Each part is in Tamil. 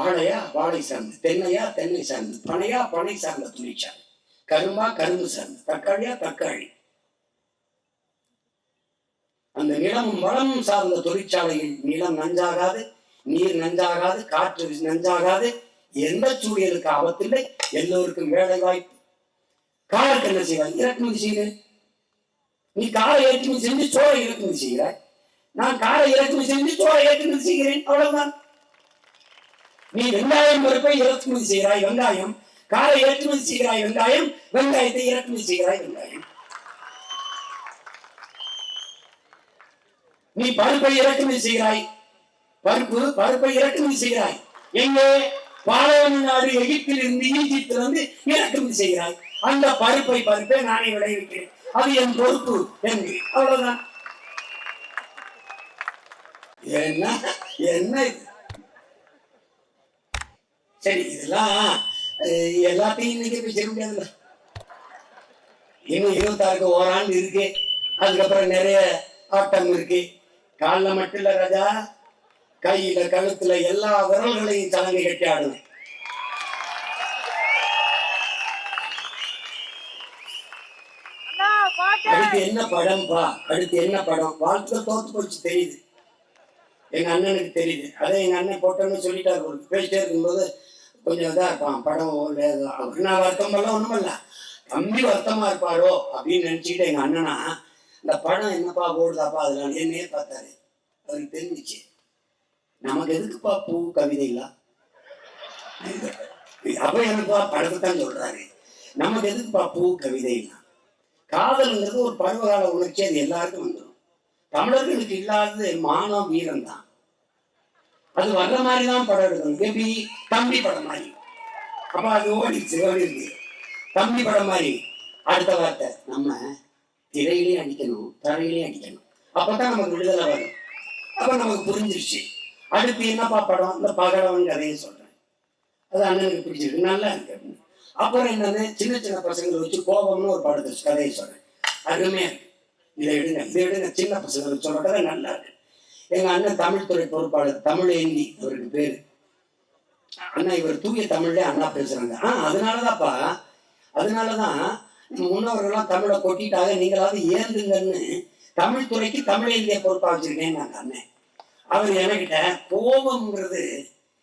வாழையா வாழை சார்ந்து தென்னையா தென்னை சார்ந்து பனையா பனை சார்ந்த தொழிற்சாலை கரும்பா கரும்பு சார்ந்து தக்காளியா தக்காளி. அந்த நிலம் வளம் சார்ந்த தொழிற்சாலையில் நிலம் நஞ்சாகாது நீர் நஞ்சாகாது காற்று நஞ்சாகாது எந்த சூழலுக்கு ஆபத்தில்லை எல்லோருக்கும் வேலை வாய்ப்பு. காருக்கு என்ன செய்வாங்க இறக்குமதி செய்யுது நீ காரை ஏற்றுமதி செஞ்சு சோறை இறக்குமதி செய்கிறாய். நான் காரை இறக்குமதி செஞ்சு சோறை ஏற்றுமதி செய்கிறேன். அவ்வளவுதான். நீ வெங்காயம் பருப்பை இறக்குமதி செய்கிறாய் வெங்காயம். காரை ஏற்றுமதி செய்கிறாய் வெங்காயம். வெங்காயத்தை இறக்குமதி செய்கிறாய் வெங்காயம். நீ பருப்பை இறக்குமதி செய்கிறாய். பருப்பு பருப்பை இறக்குமதி செய்கிறாய். எங்கே பாலைவன நாடு எகிப்தில் இருந்து ஈஜிப்தில் இருந்து இறக்குமதி செய்கிறாய். அந்த பருப்பை பருப்பை நானே விளைவிக்கிறேன். அது என் பொறுப்பு என்று. அவ்வளவுதான். என்ன என்ன சரி இதெல்லாம் எல்லாத்தையும் இன்னைக்கு போய் செய்ய முடியாதுல்ல. இன்னும் இருபத்தாறுக்கு ஓராண்டு இருக்கு. அதுக்கப்புறம் நிறைய ஆட்டம் இருக்கு. காலில் மட்டும் இல்ல ராஜா. கையில கழுத்துல எல்லா விரல்களையும் சலங்கை கட்டி ஆடுவேன் அடுத்து என்ன படம்பா அடுத்து என்ன படம்? வாழ்க்கையில தோத்து போச்சு தெரியுது. எங்க அண்ணனுக்கு தெரியுது. அதை எங்க அண்ணன் போட்டோன்னு சொல்லிட்டாரு. பேசிட்டே இருக்கும்போது கொஞ்சம் இதா இருப்பான். படம் லே- வருத்தம் பண்ணல ஒண்ணும் இல்ல. தம்பி வருத்தமா இருப்பாரோ அப்படின்னு நினைச்சுக்கிட்டு எங்க அண்ணனா இந்த படம் என்னப்பா போடுதாப்பா? அதுல என்னையே பார்த்தாரு. அவருக்கு தெரிஞ்சிச்சு. நமக்கு எதுக்குப்பா பூ கவிதை இல்ல? அப்ப எனக்குப்பா படத்தை தான் சொல்றாரு. நமக்கு எதுக்குப்பா பூ கவிதை இல்ல? காதல்ங்கிறது ஒரு பருவகால உணர்ச்சி அது எல்லாருக்கும் வந்துடும் தமிழர்களுக்கு இல்லாதது மானம் வீரம் தான் அது வர்ற மாதிரி தான் படம் எடுக்கணும் எப்படி? தம்பி படம் மாதிரி. அப்ப அது ஓடிச்சு ஓடி தம்பி படம் மாதிரி. அடுத்த வார்த்தை நம்ம திரையிலே அடிக்கணும் தரையிலே அடிக்கணும். அப்பதான் நமக்கு விடுதலை வரும். அப்ப நமக்கு புரிஞ்சிருச்சு. அடுத்து என்னப்பா படம்? இந்த பகலவன் கதையை சொல்றேன். அது அண்ணனுக்கு பிடிச்சிருக்கு. நல்லா இருக்கு. அப்படின்னு. அப்புறம் என்னது? சின்ன சின்ன பசங்களை வச்சு கோபம்னு ஒரு படத்தை கதையை சொல்றேன். அருமையா இருக்கு. இதை எடுங்க இதை எடுங்க. சின்ன பசங்களுக்கு சொல்ற கதை நல்லா இருக்கு. எங்க அண்ணன் தமிழ் துறை பொறுப்பாளர் தமிழ் ஏந்தி அவருக்கு பேரு. அண்ணா இவர் தூய தமிழ்ல அண்ணா பேசுறாங்க. ஆ அதனாலதான்ப்பா அதனாலதான் நம்ம முன்னவர்கள்லாம் தமிழை கொட்டிட்டாங்க. நீங்களாவது ஏந்துங்கன்னு தமிழ் துறைக்கு தமிழ் ஏந்திய பொறுப்பா வச்சிருக்கேன்னு நாங்க அண்ணன் அவர் என்கிட்ட கோபம்ங்கிறது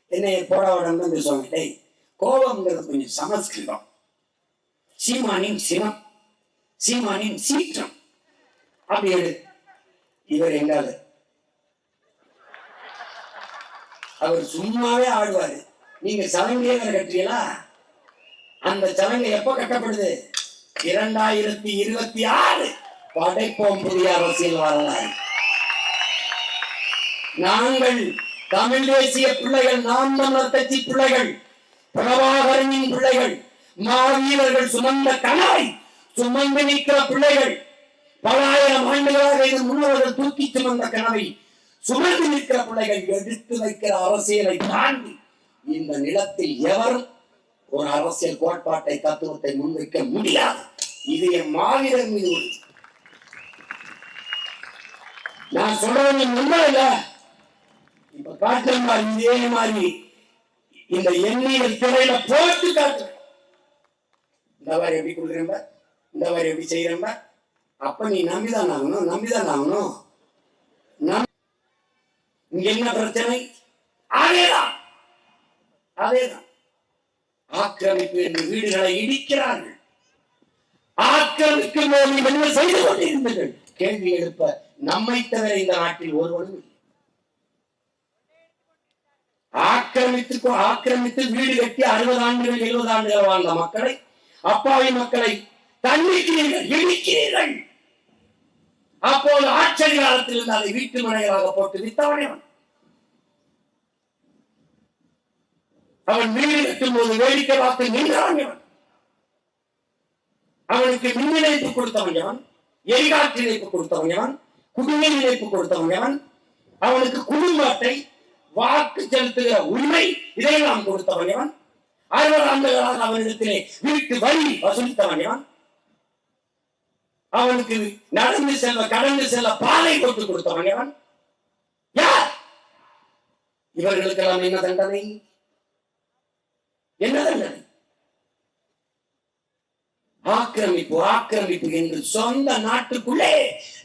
என்னை போடா உடம்பு பேசுவாங்க. டேய் கோபம்ங்கிறது கொஞ்சம் சமஸ்கிருதம். சீமானின் சினம் சீமானின் சீற்றம். அப்படி எடு. இவர் எங்காவது அவர் சும்மாவே ஆடுவாரு நீங்க சலங்கையை கட்டுறீங்களா அந்த சலங்கை எப்ப கட்டப்படுது? இரண்டாயிரத்தி இருபத்தி ஆறு படைப்போம் புதிய அரசியல் வரலாறு நாங்கள் தமிழ் தேசிய பிள்ளைகள் நாம் தமிழர் கட்சி பிள்ளைகள் பிரபாகரனின் பிள்ளைகள் மாவீரர்கள் சுமந்த கனவை சுமந்து நிற்கிற பிள்ளைகள் பல ஆயிரம் ஆண்டுகளாக இது முன்னவர்கள் தூக்கி சுமந்த கனவை சுமந்து நிற்கிற பிள்ளைகள் எடுத்து வைக்கிற அரசியலை தாண்டி இந்த நிலத்தில் எவரும் ஒரு அரசியல் கோட்பாட்டை தத்துவத்தை முன்வைக்க முடியாது? இது என் மாவீரர் மீது. நான் சொல்றது உண்மை இல்ல. இப்ப காட்டுற மாதிரி இதே மாதிரி இந்த எண்ணியல் திரையில போட்டு காட்டுறேன். இந்த மாதிரி எப்படி கொடுக்குறேன் இந்த மாதிரி எப்படி செய்யறேன் அப்ப நீ நம்பிதான் ஆகணும் நம்பிதான் ஆகணும். நம் என்ன பிரச்சனை? அதேதான். அதேதான். ஆக்கிரமிப்பு என்று வீடுகளை இடிக்கிறார்கள். ஆக்கிரமிக்கும் போது என்ன செய்து கொண்டிருந்தீர்கள்? கேள்வி எழுப்ப நம்மை தவிர இந்த நாட்டில் ஒருவனும் ஆக்கிரமித்து ஆக்கிரமித்து வீடு கட்டி அறுபது ஆண்டுகள் எழுபது ஆண்டுகள் வாழ்ந்த மக்களை அப்பாவி மக்களை தண்டிக்கிறீர்கள் இடிக்கிறீர்கள். அப்போது ஆட்சி காலத்தில் இருந்து அதை வீட்டு மனைகளாக போட்டு வித்தவனே அவன் அவன் போது வேடிக்கை பார்த்து நின்றவன் அவனுக்கு மின் இணைப்பு கொடுத்தவன் யான்? எரிகாற்று இணைப்பு கொடுத்தவன் யான்? குடிநீர் இணைப்பு கொடுத்தவன் யான்? அவனுக்கு குடும்பத்தை வாக்கு செலுத்துகிற உரிமை இதையெல்லாம் கொடுத்தவன் யான்? அறுபது ஆண்டுகளாக அவனிடத்திலே வீட்டு வரி வசூலித்தவன் யான்? அவனுக்கு நடந்து செல்ல கடந்து செல்ல பாதை போட்டு கொடுத்தவன் யான்? யார்? இவர்களுக்கெல்லாம் என்ன தண்டனை? என்ன தண்டனை ஆக்கிரமிப்பு ஆக்கிரமிப்பு என்று சொந்த நாட்டுக்குள்ளே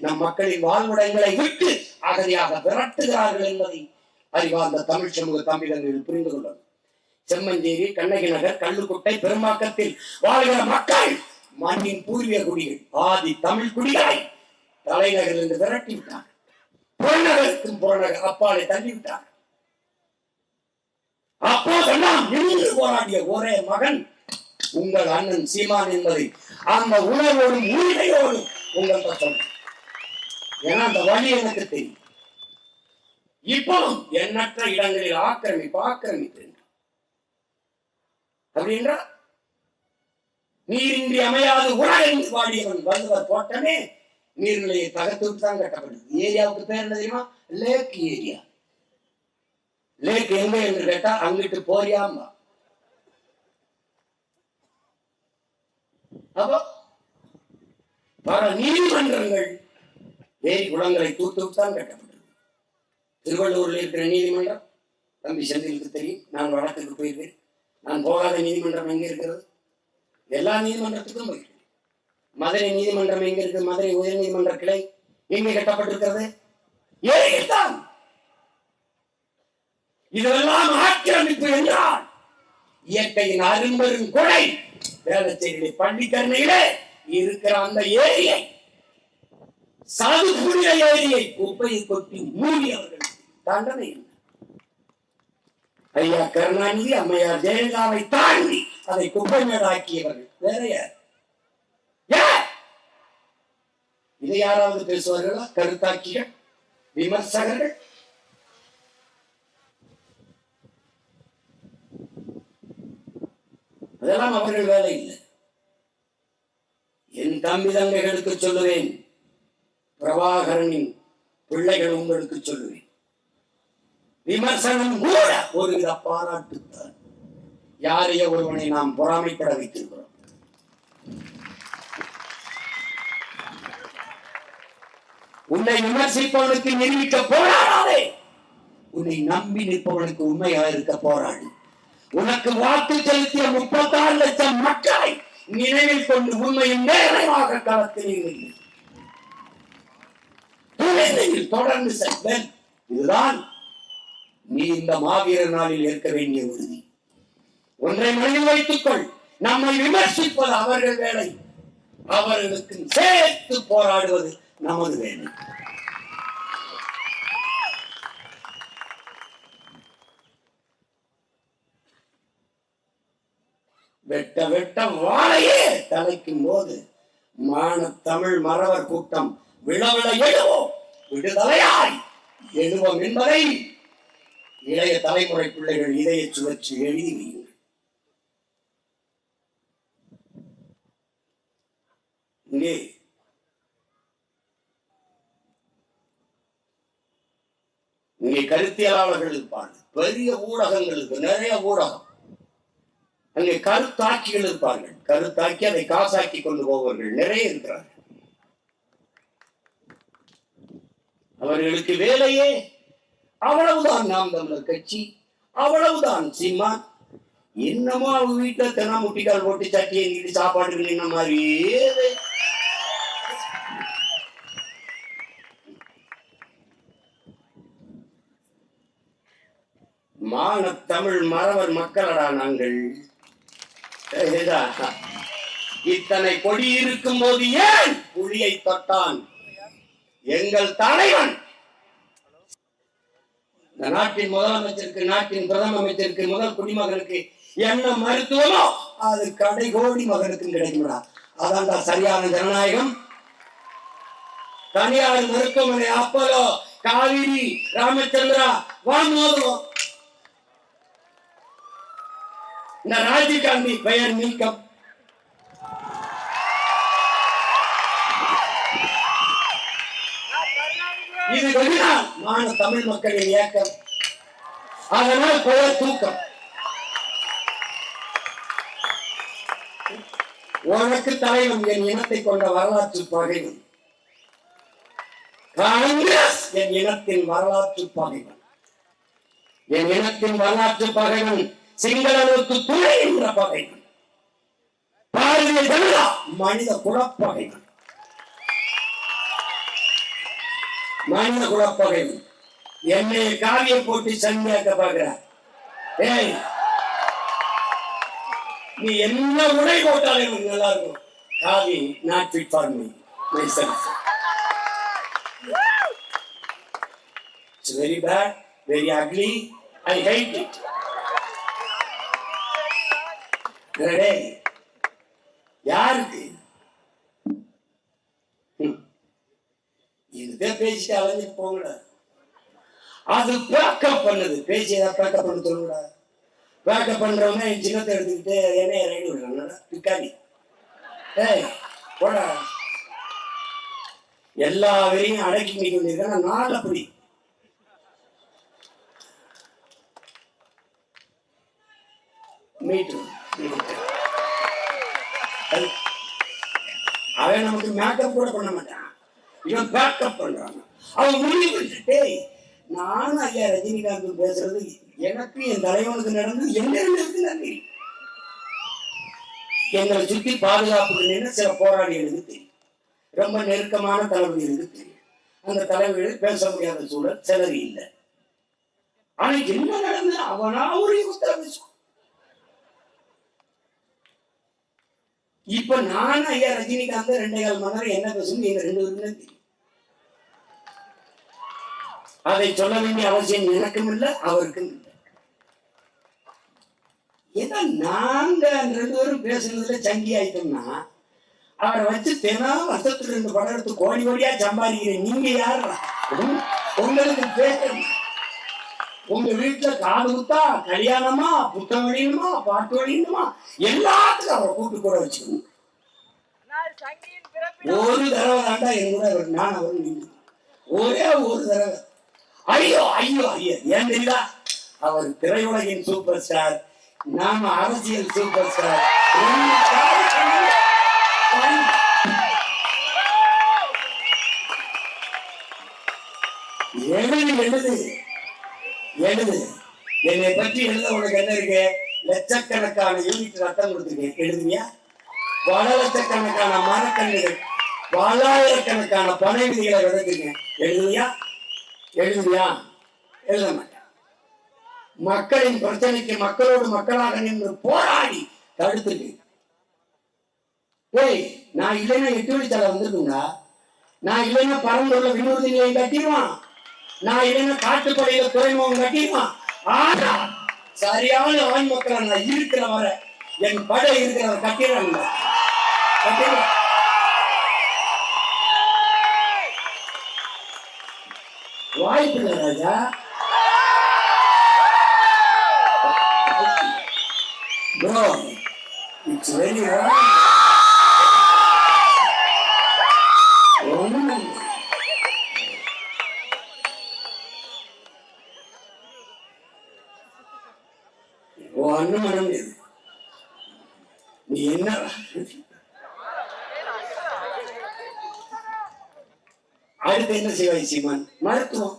நம் மக்களின் வாழ்வுடங்களை விட்டு அகதியாக விரட்டுகிறார்கள் என்பதை அறிவார்ந்த தமிழ் சமூக தமிழர்கள் புரிந்து கொள்ளணும் செம்மஞ்சேரி கண்ணகி நகர் கல்லுக்குட்டை பெருமாக்கத்தில் வாழ்கிற மக்கள் மண்ணின் பூர்வீக குடிகள் ஆதி தமிழ் குடிகளை தலைநகர் என்று விரட்டி விட்டார் புறநகருக்கும் புறநகர் அப்பாலை தள்ளிவிட்டார் அப்போதெல்லாம் நின்று போராடிய ஒரே மகன். உங்கள் அண்ணன் சீமான் என்பதை அந்த உணர்வோடும் உரிமையோடும் உங்கள் பக்கம். ஏன்னா அந்த வழி எனக்கு தெரியும். இப்போ எண்ணற்ற இடங்களில் ஆக்கிரமிப்பு ஆக்கிரமித்து அப்படின்றா நீரின்றி அமையாது உலகென்று வாடியவன் வந்தவர் போட்டமே நீர்நிலையை தகர்த்து தான் கட்டப்பட்டது. ஏரியாவுக்கு பேர் என்ன தெரியுமா? லேக் ஏரியா லேக் எங்க என்று கேட்டா அங்கிட்டு போறியாமா அப்போ பல நீதிமன்றங்கள் ஏரி குளங்களை தூத்து தான் கட்டப்பட்டது. திருவள்ளூர்ல இருக்கிற நீதிமன்றம் தம்பி செந்திலுக்கு தெரியும் நான் வழக்குக்கு போயிருக்கேன். நான் போகாத நீதிமன்றம் எங்க இருக்கிறது? எல்லா நீதிமன்றத்துக்கும் போயிருக்கேன். மதுரை நீதிமன்றம் எங்க இருக்கு? மதுரை உயர் நீதிமன்ற கிளை எங்கே கட்டப்பட்டிருக்கிறது? ஏரியில் தான்! இதெல்லாம் ஆக்கிரமிப்பு என்றால் இயற்கையின் அரும்பெரும் கொடை வேளச்சேரி பள்ளிக்கரணையிலே இருக்கிற அந்த ஏரியை சதுப்புரிய ஏரியை குப்பையை கொட்டி மூடியவர்கள். தண்டனை என்ன? ஐயா கருணாநிதி அம்மையார் ஜெயலலிதாவை தாண்டி அதை குப்பை மேலாக்கியவர்கள் வேற யார்? இதை யாராவது பேசுவார்களா? கருத்தாக்கிகள் விமர்சகர்கள்? அதெல்லாம் அவர்கள் வேலை இல்லை. என் தம்பி தங்கைகளுக்கு சொல்லுவேன். பிரபாகரனின் பிள்ளைகள் உங்களுக்கு சொல்லுவேன். விமர்சனம் கூட ஒருவித பாராட்டுத்தான். யாரைய ஒருவனை நாம் பொறாமைப்பட வைத்திருக்கிறோம். உன்னை விமர்சிப்பவனுக்கு நிரூபிக்க போராடாதே. உன்னை நம்பி நிற்பவனுக்கு உண்மையாக இருக்க போராடு. உனக்கு வாக்கு செலுத்திய முப்பத்தாறு லட்சம் மக்களை நினைவில் கொண்டு உண்மையும் நேரமாக களத்தில் தொடர்ந்து செல்வன். இதுதான் நீ இந்த மாவீரர் நாளில் ஏற்க வேண்டிய உறுதி. ஒன்றை மனதில் வைத்துக் கொள் நம்மை விமர்சிப்பது அவர்கள் வேலை. அவர்களுக்கு சேர்த்து போராடுவது நமது வேலை. வெட்ட வெட்ட வாழையே தலைக்கும் போது மான தமிழ் மறவர் கூட்டம் விழவிழ எழுவோம் விடுதலையாய் எழுவோம் என்பதை இளைய தலைமுறை பிள்ளைகள் இதய சுழற்சி எழுதி வையுங்கள். இங்கே இங்கே கருத்தியலாளர்கள் இருப்பார்கள். பெரிய ஊடகங்களுக்கு நிறைய ஊடகம். அங்கே கருத்தாக்கிகள் இருப்பார்கள். கருத்தாக்கி அதை காசாக்கி கொண்டு போவர்கள் நிறைய இருக்கிறார்கள். அவர்களுக்கு வேலையே அவ்வளவுதான் நாம் தமிழர் கட்சி அவ்வளவுதான் சிம்மா என்னமோ அவங்க வீட்டுல தென்னா முட்டிக்கால் போட்டு சட்டியை நீட்டு சாப்பாடு என்ன மாதிரியே மான தமிழ் மறவர் மக்களடா நாங்கள்? இத்தனை கொடி இருக்கும் போது ஏன் புலியை தொட்டான்? எங்கள் தலைவன். இந்த நாட்டின் முதலமைச்சருக்கு நாட்டின் பிரதம அமைச்சருக்கு முதல் குடிமகனுக்கு என்ன மருத்துவமோ அது கடைகோடி மகனுக்கும் கிடைக்கும்டா. அதான்டா சரியான ஜனநாயகம். தனியார் மருத்துவமனை அப்பலோ காவிரி ராமச்சந்திரா நான் ராஜீவ் காந்தி பெயர் நீக்கம் இது வெளிநாள் மான தமிழ் மக்களின் இயக்கம். அதனால் பெயர் தூக்கம். உனக்கு தலைவன் என் இனத்தை கொண்ட வரலாற்று பகைவன். காங்கிரஸ் என் இனத்தின் வரலாற்று பகைவன். என் இனத்தின் வரலாற்று பகைவன் சிங்களனுக்கு துணை என்ற பகைவன் பாரதிய ஜனதா மனித குலப்பகைவன் மனித குலப்பகைவன் என்னை காவிய போட்டு சந்தியாக்க பாக்குற ஏய் நீ என்ன உடை போட்டாலே எனக்கு நல்லா இருக்கும். காவி not fit for me myself it's very bad very ugly I hate it டேய் யாருக்கு? ம். இதுதே பேசிட்டு அலைஞ்சிட்டு போங்கடா. அது பேக்கப் பண்ணுது. பேசி ஏதாவது பேக்கப் பண்ண சொல்லுடா பேக்கப் பண்றவங்க என் சின்னத்தை எடுத்துக்கிட்டு என்னைய ரைடு விடுறாங்கடா பிக்காடி ஏய் போடா. எல்லா வரையும் அடக்கி நிக்க வேண்டியிருக்கேன் நாள் அப்படி. மீட்டு. அவன் நமக்கு மேக்கப் கூட பண்ண மாட்டான். இவன் பேக்கப் பண்றான். அவன் முடிவு பண்ணிட்டு நானும் ஐயா ரஜினிகாந்த் பேசுறது எனக்கு என் தலைவனுக்கு நடந்து என்ன இருக்கு தெரியும். எங்களை சுற்றி பாதுகாப்புக்கு நின்று சில போராளிகளுக்கு தெரியும். ரொம்ப நெருக்கமான தளபதிகளுக்கு தெரியும். அந்த தலைவர்கள் பேச முடியாத சூழல் சிலர் இல்லை. ஆனா என்ன நடந்தது? அவனா ஒரு யுத்தம் இப்ப நான் ஐயா ரஜினிகாந்த் ரெண்டே கால் மணி நேரம் என்ன பேசணும் எங்க ரெண்டு பேருமே அதை சொல்ல வேண்டிய அவசியம் எனக்கும் இல்லை அவருக்கும் இல்லை. ஏதோ நாங்க ரெண்டு பேரும் பேசுனதுல சங்கி ஆயிட்டோம்னா அவரை வச்சு தினம் வருஷத்துல இருந்து படம் எடுத்து கோடி கோடியா சம்பாதிக்கிறேன். நீங்க யாருடா? உம், உங்களுக்கு பேசணும் உங்க வீட்டுல காது குத்தா கல்யாணமா புத்தகம் வெளியணுமா பாட்டு வெளியணுமா எல்லாத்துக்கும் அவரை கூட்டு கூட வச்சுக்கணும். ஒரு தடவை தாண்டா என் கூட அவர் நான் அவர் நின்று. ஒரே ஒரு தடவை. ஐயோ ஐயோ ஐயோ. ஏன் தெரியுதா? அவர் திரையுலகின் சூப்பர் ஸ்டார் நாம அரசியல் சூப்பர் ஸ்டார் எழுது எழுது எழுது. என்னை பற்றி எழுத உனக்கு என்ன இருக்கு? லட்சக்கணக்கான யூனிட் ரத்தம் கொடுத்துருக்கேன். எழுதுவியா பல லட்சக்கணக்கான மரக்கண்ணுகள் பலாயிரக்கணக்கான பனை விதிகளை விதைச்சிருக்கேன் எழுதுவியா எழுதுவியா எழுத மாட்டேன். மக்களின் பிரச்சனைக்கு மக்களோடு மக்களாக நின்று போராடி தடுத்துட்டு. ஏய் நான் இல்லைன்னா எட்டு வழிச்சாலை வந்திருக்குங்களா நான் இல்லைன்னா பரந்தூர்ல வினோத கட்டிடுவான். நான் இல்லைன்னா காட்டுப்படையில துறைமுகம் கட்டிடுவான் ஆனா சரியான ஆண் மக்கள் நான் இருக்கிற வர என் படை இருக்கிற கட்டிடுறாங்க வாய்ப்பு இல்லை ராஜா. ப்ரோ இட்ஸ் வெரி ஒன்றும் ஒன்றும் பண்ண முடியாது நீ என்ன? அடுத்து என்ன செய்வாய் சீமான்? மருத்துவம்.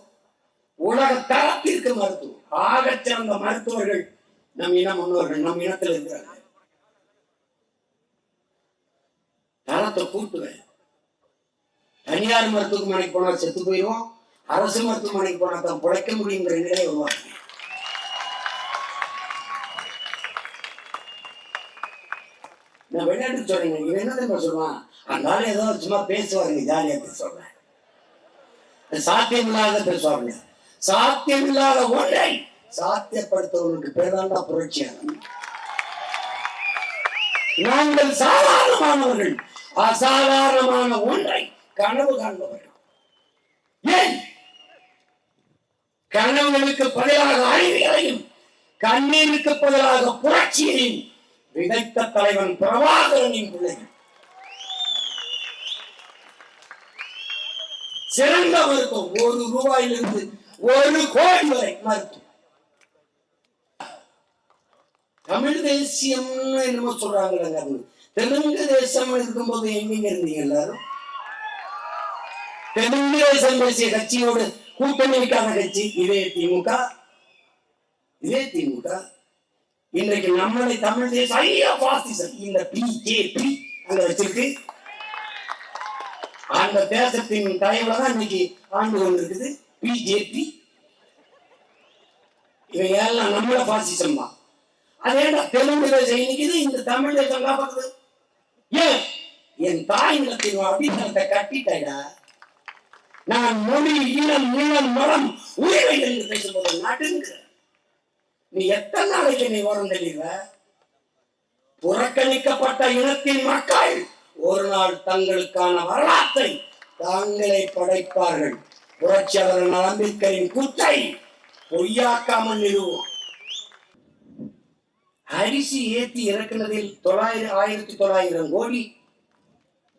உலக தரத்திற்கு மருத்துவம். ஆக சிறந்த மருத்துவர்கள் நம் இன முன்னோர்கள் நம் இனத்தில் இருக்கிறாங்க தரத்தை கூட்டுவேன் தனியார் மருத்துவமனைக்கு போனால் செத்து போயிடுவோம். அரசு மருத்துவமனைக்கு போனால் தான் பிழைக்க முடியுங்கிற நிலை உருவாக்குவேன் நான் விளையாட்டு சொல்றேன் இவன் என்ன தெரியுமா சொல்லுவான். ஆள் ஏதோ சும்மா பேசுவாருங்க ஜாலியா பேசுவாங்க சாத்தியமில்லாத பேசுவாங்க சாத்தியமில்லாத ஒன்றை சாத்தியப்படுத்துவதற்கு பேர்தாண்டா புரட்சியாளன் நாங்கள் சாதாரணமானவர்கள் அசாதாரணமான ஒன்றை கனவு காண்பவர்கள். ஏன்? கனவுகளுக்கு பதிலாக அறிவியலையும் கண்ணீருக்கு பதிலாக புரட்சியையும் விதைத்த தலைவன் பிரபாகரனின் பிள்ளைகள் சிறந்த மருத்துவம் ஒரு ரூபாயிலிருந்து ஒரு கோடி வரை மருத்துவம். தமிழ் தேசியம்னு என்னமோ சொல்றாங்க தெலுங்கு தேசம் இருக்கும்போது எங்கெங்க இருந்தீங்க எல்லாரும்? தெலுங்கு தேசம் பேசிய கட்சியோடு கூட்டணி கட்சி இதே திமுக. இதே திமுக. இன்றைக்கு நம்மளை தமிழ் தேசம் ஐயா பாசிசம் இந்த பி கே பி அங்க வச்சிருக்கு. அந்த தேசத்தின் தலைவர் தான் இன்னைக்கு ஆண்டு கொண்டிருக்குது. பிஜேபி இவங்க எல்லாம் நம்மள பாசிசம் தான். அதேடா தெலுங்கு தேசம் இன்னைக்குது இந்த தமிழ் தேசம் காப்பாக்குது ஏன்? என் தாய் நிலத்தின் அடித்தளத்தை கட்டிட்டா நான் மொழி இனம் நீளம் மரம் உரிமை என்று பேசும்போது நாட்டுங்கிற நீ எத்தனை நாளைக்கு நீ வரும் தெளிவ புறக்கணிக்கப்பட்ட இனத்தின் மக்கள் ஒரு நாள் தங்களுக்கான வரலாற்றை தாங்களே படைப்பார்கள். புரட்சியாளர் நம்பிக்கையின் கூத்தை பொய்யாக்காமல் நிறுவோம் அரிசி ஏத்தி இறக்குனதில் தொள்ளாயிரம் ஆயிரத்தி தொள்ளாயிரம் கோடி.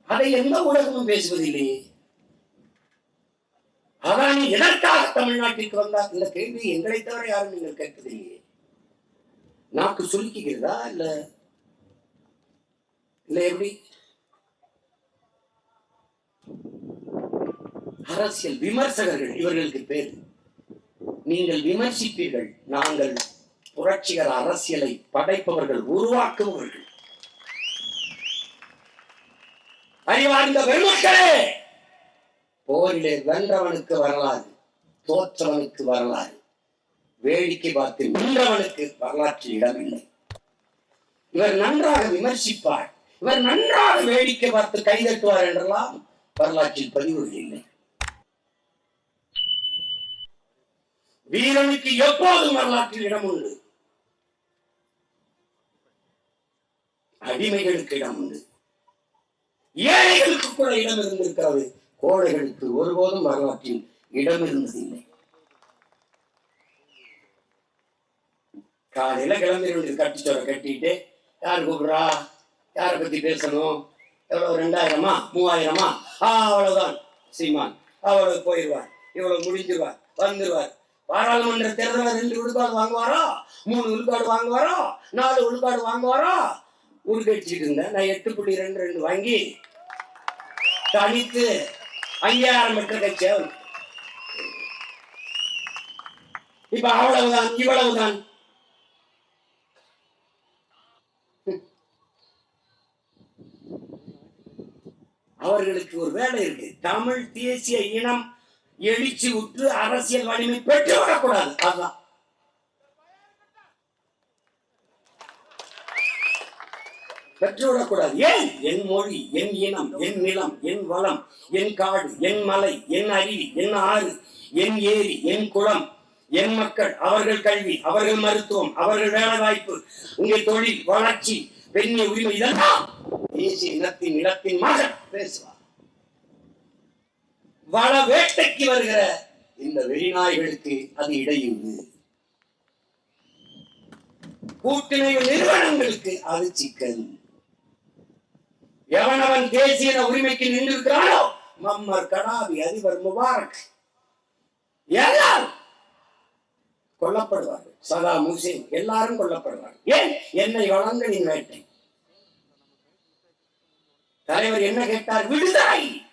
அதை எந்த ஊடகமும் பேசுவதில்லையே. அதான் எதற்காக தமிழ்நாட்டிற்கு வந்தார் இந்த கேள்வி எங்களை தவிர யாரும் நீங்கள் கேட்கவில்லையே. நாக்கு சுருக்கிக்கிறதா இல்ல? இல்ல எப்படி? அரசியல் விமர்சகர்கள் இவர்களுக்கு பேர். நீங்கள் விமர்சிப்பீர்கள் நாங்கள் புரட்சிகர அரசியலை படைப்பவர்கள் உருவாக்குபவர்கள். அறிவார்ந்த பெருமக்களே போரிலே வென்றவனுக்கு வரலாறு தோற்றவனுக்கு வரலாறு. வேடிக்கை பார்த்து நின்றவனுக்கு வரலாற்றில் இடமில்லை இவர் நன்றாக விமர்சிப்பார். இவர் நன்றாக வேடிக்கை பார்த்து கைதட்டுவார் என்றெல்லாம் வரலாற்றில் பதிவுகள் இல்லை. வீரனுக்கு எப்போதும் வரலாற்றில் இடம் உண்டு. அடிமைகளுக்கு இடம் உண்டு. ஏழைகளுக்கு கூட இடம் இருந்திருக்கிறது. கோழைகளுக்கு ஒருபோதும் வரலாற்றில் இடம் இருந்ததில்லை. காலையில கிளம்பி ரெண்டு கட்டிச்சோரை கட்டிட்டு யார் கூப்பிட்றா? யாரை பத்தி பேசணும்? எவ்வளவு ரெண்டாயிரமா? மூவாயிரமா? ஆ அவ்வளவுதான் சீமான். அவ்வளவு போயிடுவார் இவ்வளவு முடிஞ்சிருவார் வந்துடுவார் பாராளுமன்ற தேர்தலில் ரெண்டு விழுக்காடு வாங்குவாரா? மூணு விழுக்காடு வாங்குவாரா? நாலு விழுக்காடு வாங்குவாரா? உருக்கடிச்சிட்டு இருந்தேன். நான் எட்டு புள்ளி ரெண்டு ரெண்டு வாங்கி தனித்து அங்கீகாரம் பெற்ற கட்சியாக இப்ப அவ்வளவுதான் இவ்வளவுதான். அவர்களுக்கு ஒரு வேலை இருக்கு. தமிழ் தேசிய இனம் எழுச்சி உற்று அரசியல் வலிமை பெற்று வரக்கூடாது. அதுதான் பெற்றுவிடக்கூடாது ஏன்? என் மொழி என் இனம் என் நிலம் என் வளம் என் காடு என் மலை என் அருவி என் ஆறு என் ஏரி என் குளம் என் மக்கள் அவர்கள் கல்வி அவர்கள் மருத்துவம் அவர்கள் வேலை வாய்ப்பு உங்கள் தொழில் வளர்ச்சி பெண்ணிய உரிமை இதெல்லாம் தேசிய இனத்தின் இடத்தின் மகன் பேசுவார் வள வேட்டைக்கு வருகிற இந்த வெளிநாய்களுக்கு அது இடையூறு. கூட்டிணைவு நிறுவனங்களுக்கு அது சிக்கல். எவனவன் தேசிய உரிமைக்கு நின்றிருக்கிறானோ மம்மர் கடாபி அதிபர் முபாரக். எல்லாரும் கொல்லப்படுவார்கள். சதா முசேன் எல்லாரும் கொல்லப்படுவார்கள். ஏன்? என்னை வளர்ந்த நீ வேட்டை. தலைவர் என்ன கேட்டார்? விடுதலை!